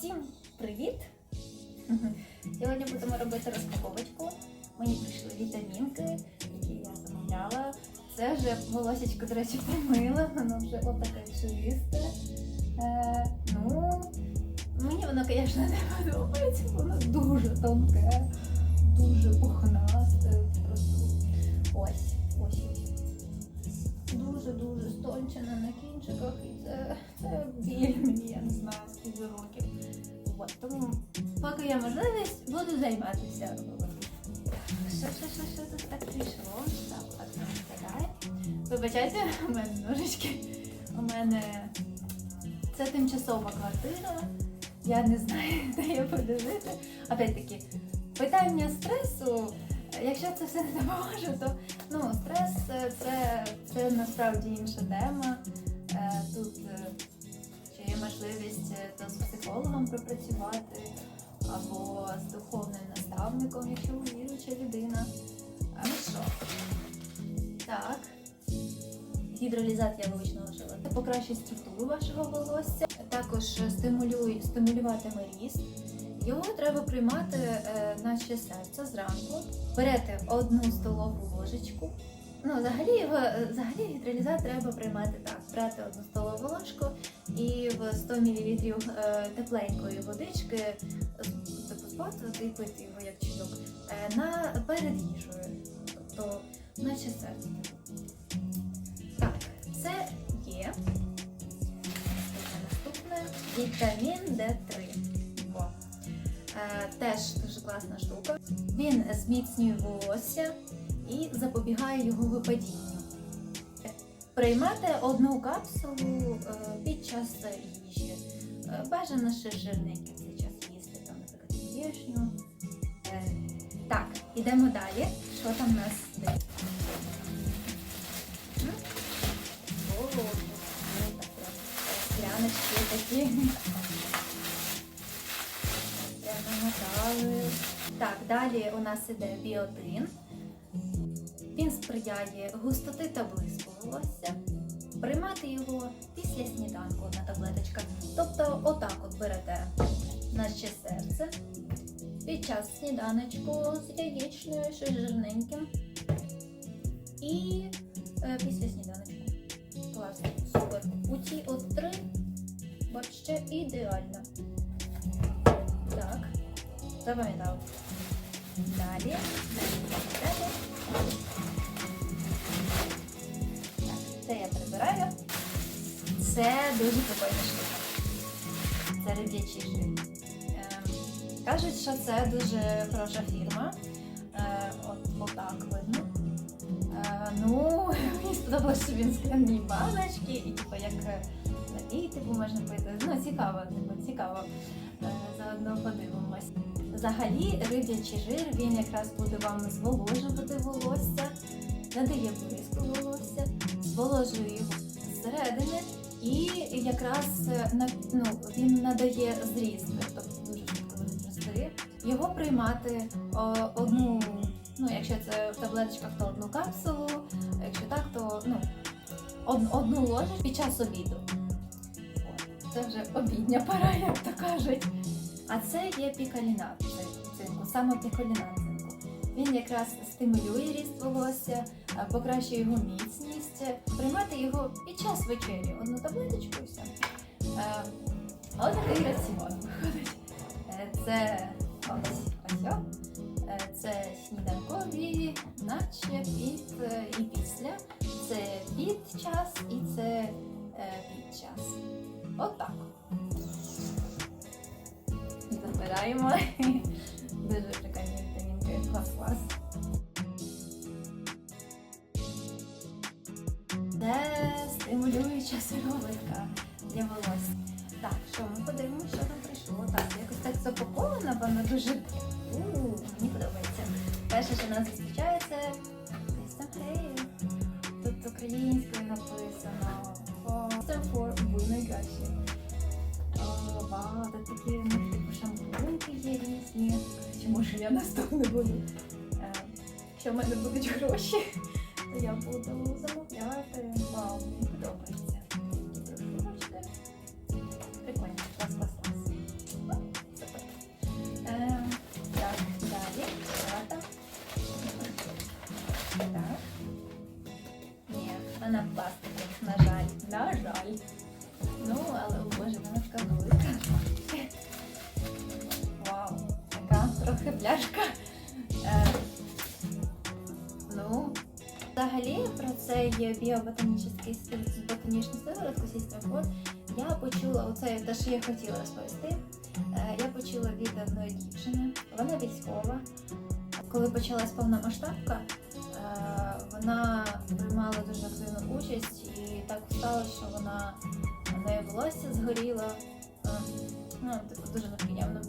Всім привіт! Сьогодні будемо робити розпаковочку. Мені прийшли вітамінки, які я замовляла. Це вже волосечко, до речі, помила, воно вже отаке чисте. Е, ну, мені воно, звісно, не подобається, воно дуже тонке, дуже пухнасте. Просто ось, ось, ось. Дуже-дуже стончена на кінчиках, і це, це біль мені, я не знаю, скільки років. Тому, поки є можливість, буду займатися. Що, що, що, що тут так прийшло? Так, так. Вибачайте, у мене ножички. У мене це тимчасова квартира. Я не знаю, де я буду жити. Опять-таки, питання стресу. Якщо це все не допоможе, то ну, стрес е, це, це насправді інша тема. Е, Тут е, можливість е, то з психологом пропрацювати, або з духовним наставником, якщо ви віруюча людина. А ну? Так. Гідролізат яловичного жира. Це покращить структуру вашого волосся, також стимулює, стимулюватиме ріст. Його треба приймати е, наче серце зранку. Берете одну столову ложечку. Ну, взагалі, його, взагалі гідролізат треба приймати так. Брати одну столову ложку і в 100 мл е, тепленької водички е, типу, і пити його як чайок е, на, перед їжею. Тобто, наче серце. Так, це є. Наступне вітамін D3. О. Е, теж дуже класна штука. Він зміцнює волосся і запобігає його випадінню. Приймати одну капсулу е, під час їжі. Е, Бажано ще жирненьким цей час їсти, там, наприклад, яєчню. Е, Так, ідемо далі. Що там у нас? де? О, ну, скляночки такі. Намотали. Так, далі у нас іде біотин. Сприяє густоти та блиску волосся. Приймати його після сніданку одна таблеточка. Тобто, отак от берете наше серце під час сніданочку з яєчною, щось жирненьким. І е, після сніданочку. Класно, супер. У ці от три, бачите, ідеально. Так, запам'ятав. Далі. Далі. Це дуже прикольна штука. Це риб'ячий жир. Ем, кажуть, що це дуже хороша фірма. Е, от, отак видно. Е, ну, мені сподобалося, що він склянні баночки, і типу як напій, типу можна пити. Ну, цікаво, типу, цікаво. Е, заодно подивимось. Взагалі, риб'ячий жир він якраз буде вам зволожувати волосся, надає блиску волосся, зволожує його зсередини і якраз е, ну, він надає зріст, тобто дуже швидко. Його приймати о, одну, ну якщо це в таблеточках, то одну капсулу, якщо так, то ну, од- одну ложечку під час обіду. Це вже обідня пора, як то кажуть. А це є пікалінат цинку, саме пікалінат цинку. Він якраз стимулює ріст волосся, е, покращує його міцність. Приймати його під час вечері. Одну таблеточку і все. Е, Ось такий раціон виходить. Е, Це ось ось. Е, Це сніданкові, наче під е, і після. Це під час і це під час. Отак. Забираємо. Це стимулююча сироватка для волосся. Так, що ми подивимося, що там прийшло. Так, якось так запаковано, воно дуже У, мені подобається. Перше, що нас зустрічає, це Hey. Тут українською написано. For найкраще. Вау, тут такі у них типу шампуньки є різні. Чи може я наступне буду? Е, Якщо в мене будуть гроші, то я буду замовляти. Вау, мені подобається. Бачите? Прикольно, клас, ну, ем, так, далі. Так. Ні, вона пластиком, на жаль. На жаль. Ну, але о боже, вона така велика. Вау, така трохи пляшка. Е, взагалі про цей біоботанічний ботанічний сиворотку сістрафор я почула оце те, що я хотіла розповісти. Е, Я почула від одної дівчини, вона військова. Коли почалась повномасштабка, е, вона приймала дуже активну участь і так сталося, що вона неї волосся згоріло. Е, Ну, типу, дуже неприємно.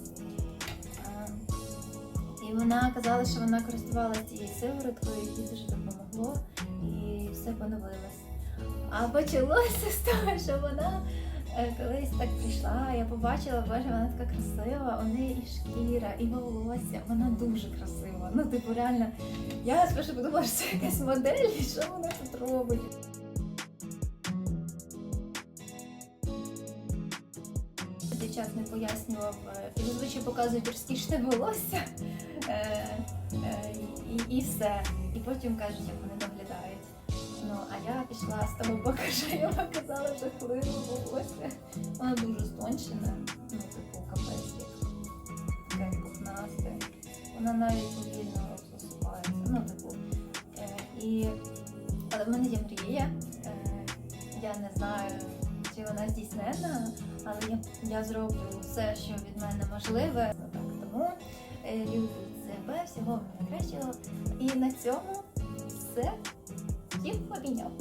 І вона казала, що вона користувалася цією сивороткою, і дуже допомогло, і все поновилось. А почалося з того, що вона е, колись так прийшла, я побачила, боже, вона така красива, у неї і шкіра, і волосся, вона дуже красива. Ну, типу, реально, я спершу подумала, що це якась модель, і що вона тут робить. Дівчат не пояснював, е, і зазвичай показують розкішне волосся е, е, і, і все. І потім кажуть, як вони доглядають. Ну, а я пішла з того боку, що я показала жахливе волосся. Воно дуже стончене, ну, типу, капець, як пухнасте. Вона навіть повільно засипається. Ну, типу. Е, і... Але в мене є мрія. Е, я не знаю, чи вона здійснена, але я, я зроблю все, що від мене можливе. Ну, так, тому е, люблю всього найкращого. І на цьому все. Всім обійняв.